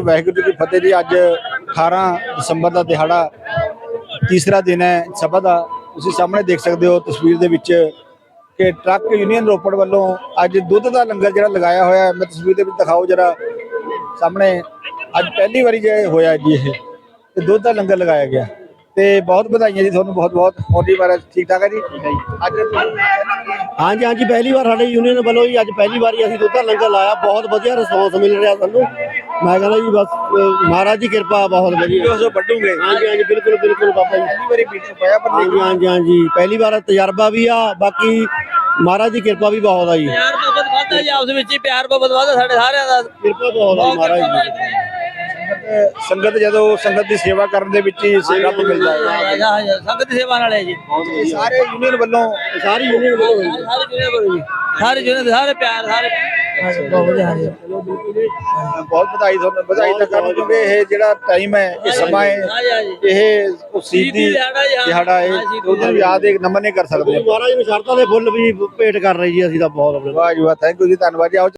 ਵਾਹਿਗੁਰੂ ਜੀ ਕੀ ਫਤਿਹ ਜੀ। ਅੱਜ 18 ਦਸੰਬਰ ਦਾ ਦਿਹਾੜਾ ਤੀਸਰਾ ਦਿਨ ਹੈ ਸਭਾ ਦਾ। ਤੁਸੀਂ ਸਾਹਮਣੇ ਦੇਖ ਸਕਦੇ ਹੋ ਤਸਵੀਰ ਦੇ ਵਿੱਚ ਕਿ ਟਰੱਕ ਯੂਨੀਅਨ ਰੋਪੜ ਵੱਲੋਂ ਅੱਜ ਦੁੱਧ ਦਾ ਲੰਗਰ ਜਿਹੜਾ ਲਗਾਇਆ ਹੋਇਆ ਹੈ। ਮੈਂ ਤਸਵੀਰ ਦੇ ਵਿੱਚ ਦਿਖਾਓ ਜਰਾ। ਸਾਹਮਣੇ ਅੱਜ ਪਹਿਲੀ ਵਾਰੀ ਜੇ ਹੋਇਆ ਜੀ ਇਹ, ਤੇ ਦੁੱਧ ਦਾ ਲੰਗਰ ਲਗਾਇਆ ਗਿਆ। ਤੇ ਬਹੁਤ ਵਧਾਈਆਂ ਜੀ ਤੁਹਾਨੂੰ ਬਹੁਤ ਬਹੁਤ। ਮੋਦੀ ਮਹਾਰਾਜ ਠੀਕ ਠਾਕ ਹੈ ਜੀ? ਅੱਜ ਹਾਂਜੀ ਹਾਂਜੀ ਪਹਿਲੀ ਵਾਰ ਸਾਡੇ ਯੂਨੀਅਨ ਵੱਲੋਂ ਜੀ ਅੱਜ ਪਹਿਲੀ ਵਾਰੀ ਅਸੀਂ ਦੁੱਧ ਦਾ ਲੰਗਰ ਲਾਇਆ। ਬਹੁਤ ਵਧੀਆ ਰਿਸਪੌਂਸ ਮਿਲ ਰਿਹਾ ਸਾਨੂੰ। ਮੈਂ ਕਹਿੰਦਾ ਜੀ ਬਸ ਮਹਾਰਾਜ ਦੀ ਕਿਰਪਾ ਬਹੁਤ ਵਧੀਆ। ਜੋ ਵੱਡੂਗੇ ਹਾਂਜੀ ਹਾਂਜੀ ਬਿਲਕੁਲ ਬਿਲਕੁਲ ਬਾਬਾ ਜੀ। ਪਹਿਲੀ ਵਾਰੀ ਮੀਟਿੰਗ ਹੋਇਆ ਪਰ ਹਾਂਜੀ ਹਾਂਜੀ ਹਾਂਜੀ। ਪਹਿਲੀ ਵਾਰ ਤਜਰਬਾ ਵੀ ਆ ਬਾਕੀ ਮਹਾਰਾਜ ਦੀ ਕਿਰਪਾ ਵੀ ਬਹੁਤ ਆ ਜੀ। ਪਿਆਰ ਮੁਹੱਬਤ ਵੱਧਦਾ ਜੀ ਆਪਸ ਵਿੱਚ ਹੀ ਪਿਆਰ ਮੁਹੱਬਤ ਵੱਧਦਾ ਸਾਡੇ ਸਾਰਿਆਂ ਦਾ। ਕਿਰਪਾ ਬਹੁਤ ਆ ਮਹਾਰਾਜ ਦੀ। ਸੰਗਤ- ਜਦੋਂ ਸੰਗਤ ਦੀ ਸੇਵਾ ਕਰਨ ਦੇ ਵਿੱਚ ਹੀ ਰੱਬ ਮਿਲਦਾ ਹੈ। ਸੰਗਤ ਦੀ ਸੇਵਾ ਨਾਲ ਹੈ ਜੀ। ਸਾਰੇ ਯੂਨੀਅਨ ਵੱਲੋਂ ਸਾਰੀ ਯੂਨੀਅਨ ਵੱਲੋਂ। ਸਾਰੇ ਜੁਨੇ ਬਰੋ ਜੀ। ਸਾਰੇ ਜੁਨੇ ਸਾਰੇ ਪਿਆਰ ਸਾਰੇ ਬਹੁਤ ਵਧਾਈ ਤੁਹਾਨੂੰ ਵਧਾਈ ਤਾਂ ਕਰਨ ਕਿਉਂਕਿ ਇਹ ਜਿਹੜਾ ਟਾਈਮ ਹੈ ਇਹ ਸਮਾਂ ਹੈ ਇਹ ਉਹ ਸੀਦੀ ਦਿਹਾੜਾ ਹਾਂ। ਉਹਨੂੰ ਯਾਦ ਇੱਕ ਨਮਨ ਨਹੀਂ ਕਰ ਸਕਦੇ ਮਹਾਰਾਜ ਨੂੰ ਸ਼ਰਤਾਂ ਦੇ ਫੁੱਲ ਵੀ ਭੇਟ ਕਰ ਰਹੇ ਜੀ ਅਸੀਂ ਤਾਂ ਬਹੁਤ। ਆਪਣੇ ਵਾਹ ਜੀ ਵਾਹ ਥੈਂਕ ਯੂ ਜੀ ਧੰਨਵਾਦ ਜੀ। ਆਓ